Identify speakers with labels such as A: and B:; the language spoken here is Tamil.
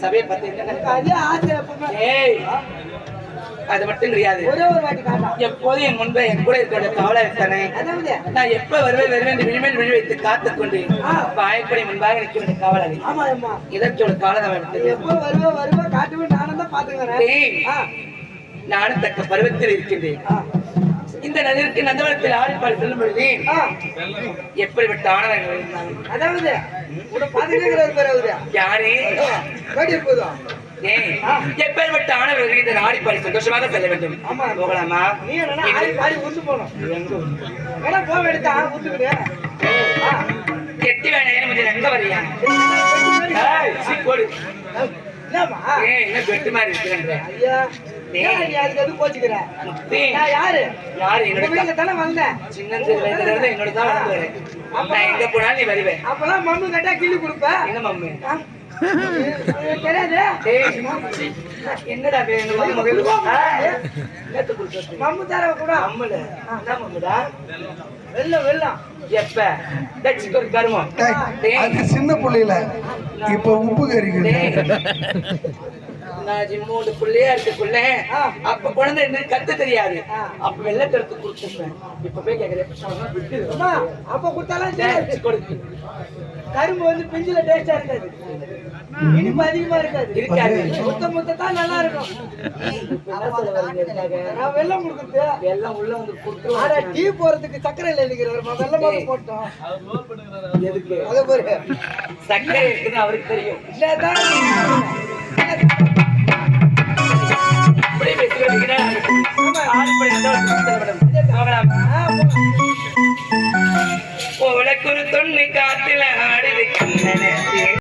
A: சபையை பத்தி
B: அதே
A: மட்டும் கிடையாது.
B: ஒரே ஒரு
A: எப்போதும் என் முன்பே என் கூட இருக்கிற காவலா
B: அதாவது?
A: நான் எப்ப வருவேன் வருவேன் விழிமேல் விழி வைத்து காத்துக் கொண்டு வாய்ப்படி முன்பாக நிற்க வேண்டிய
B: ஆமா ஆமா.
A: இதற்கோட காலம் எடுத்தது
B: எப்போ வருவா வருவா காட்டுவேன் நானும் தான் பாத்துக்கிறேன்
A: நானும் தக்க பருவத்தில் இருக்கின்றேன். இந்த நதிற்கு நந்தவனத்தில் ஆடிப்பால் செல்லும் பொழுது. எப்படிப்பட்ட இருந்தாங்க
B: அதாவது
A: யாரே? எப்பேற்பட்ட ஆணவர்கள் இந்த ஆடிப்பாடி சந்தோஷமாக செல்ல வேண்டும். போகலாமா?
B: நீ உண்டு போகணும்?
A: எங்க
B: போக எடுத்தா
A: கெட்டி வேணையன்னு கொஞ்சம் எங்க வரியா? என்ன பெட்டு மாதிரி இருக்கிறேன்ற.
B: ஐயா ஏன் நீ. அதுக்கு கோச்சுக்கிற. நான் யாரு?
A: யாரு? என்னோட
B: தானே வந்தேன்
A: சின்ன இருந்து என்னோட தான். நான் எங்க நீ வருவேன்
B: அப்பெல்லாம் மம்மு கட்டா கிள்ளி கொடுப்ப.
A: என்ன மம்மி? என்னடா வேணும்
B: ஆ,
A: நேத்து கொடுத்தது?
B: மம்மு தர கூட.
A: என்ன மம்முடா?
B: வெள்ளம் வெள்ளம்.
A: எப்ப? ஒரு கருமம்.
C: சின்ன புள்ளையில இப்ப உப்பு கறிக்குது.
A: ஜிம்மோட புள்ளையா இருக்கக்குள்ள
B: ஆ.
A: அப்ப குழந்தை என்ன கத்து தெரியாது. அப்ப வெள்ளத்தெடுத்து கொடுத்துருப்பேன். இப்ப போய் கேக்குறேன்
B: அப்ப கொடுத்தாலும்
A: கொடுத்து
B: கரும்பு வந்து பிஞ்சில டேஸ்டா இருக்காது. இனிப்பு அதிகமா இருக்காது.
A: இருக்காது.
B: முத்த முத்த தான் நல்லா இருக்கும்? நான் வெள்ளம் கொடுக்குறது.
A: எல்லாம் உள்ள வந்து கொடுத்து
B: ஆனா டீ போறதுக்கு சக்கரை இல்ல இருக்கிறாருமா வெள்ளம் போட்டோம்.
A: எதுக்கு?
B: அதை
A: சக்கரை இருக்குன்னு அவருக்கு தெரியும்.
B: இல்லதான்
A: உனக்கு ஒரு தொண்ணு காத்துல ஆடுது